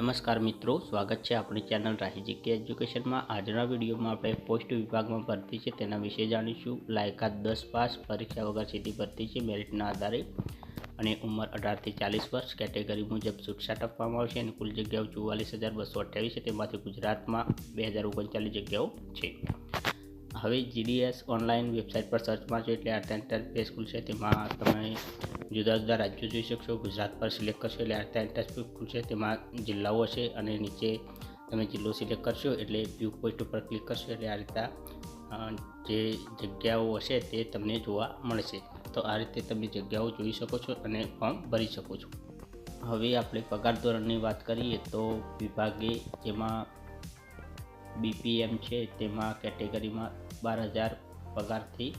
નમસ્કાર મિત્રો, સ્વાગત છે આપણી ચેનલ રાહી જીકે એજ્યુકેશનમાં. આજના વિડીયોમાં આપણે પોસ્ટ વિભાગમાં ભરતી છે તેના વિશે જાણીશું. લાયકાત દસ પાસ, પરીક્ષા વગર સીધી ભરતી છે મેરિટના આધારે અને ઉંમર અઢારથી ચાલીસ વર્ષ. કેટેગરી મુજબ છૂટછાટ આપવામાં આવશે અને કુલ જગ્યાઓ ચુવાલીસ હજાર બસો અઠ્યાવીસ છે. તેમાંથી ગુજરાતમાં બે હજાર ઓગણચાલીસ જગ્યાઓ છે. હવે જીડીએસ ઓનલાઈન વેબસાઇટ પર સર્ચ મારશો એટલે આર્ટ એન્ડ સ્કૂલ છે. તેમાં તમે જુદા જુદા રાજ્યો જોઈ શકશો. ગુજરાત પર સિલેક્ટ કરશો એટલે આટલા એન્ડ ખુલશે. તેમાં જિલ્લાઓ છે અને નીચે તમે જિલ્લો સિલેક્ટ કરશો એટલે વ્યૂ પોઈન્ટ ઉપર ક્લિક કરશો એટલે આ રીતના જે જગ્યાઓ હશે તે તમને જોવા મળશે. તો આ રીતે તમે જગ્યાઓ જોઈ શકો છો અને ફોર્મ ભરી શકો છો. હવે આપણે પગાર ધોરણની વાત કરીએ તો વિભાગે જેમાં બીપીએમ છે તેમાં કેટેગરીમાં બાર હજાર પગારથી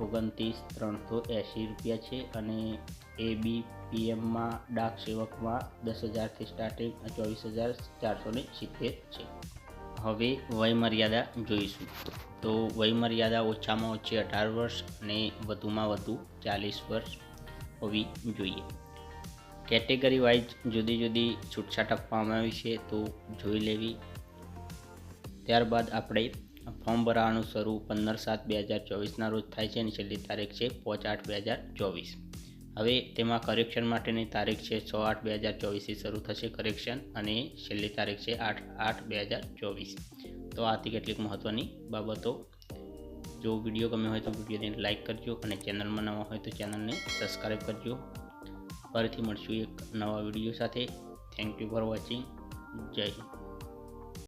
ઓગણત્રીસ, ત્રણસો એંશી રૂપિયા છે અને એ બી પીએમમાં ડાક સેવકમાં દસ હજારથી સ્ટાર્ટિંગ ચોવીસ હજાર ચારસો ને સિત્તેર છે. હવે વયમર્યાદા જોઈશું. તો વયમર્યાદા ઓછામાં ઓછી અઢાર વર્ષ અને વધુમાં વધુ ચાલીસ વર્ષ હોવી જોઈએ. કેટેગરી વાઇઝ જુદી જુદી છૂટછાટ આપવામાં આવી છે તો જોઈ લેવી. ત્યારબાદ આપણે ફોર્મ ભરવાનું શરૂ પંદર સાત બે હજાર ચોવીસના રોજ થાય છે અને છેલ્લી તારીખ છે પાંચ આઠ બે હજાર ચોવીસ. હવે તેમાં કરેક્શન માટેની તારીખ છે છ આઠ બે હજાર ચોવીસથી શરૂ થશે કરેક્શન અને છેલ્લી તારીખ છે આઠ આઠ બે હજાર ચોવીસ. તો આથી કેટલીક મહત્ત્વની બાબતો. જો વીડિયો ગમ્યો હોય તો વિડીયોને લાઇક કરજો અને ચેનલમાં નવા હોય તો ચેનલને સબસ્ક્રાઈબ કરજો. ફરીથી મળશું એક નવા વીડિયો સાથે. થેન્ક યુ ફોર વોચિંગ જય હિન્દ.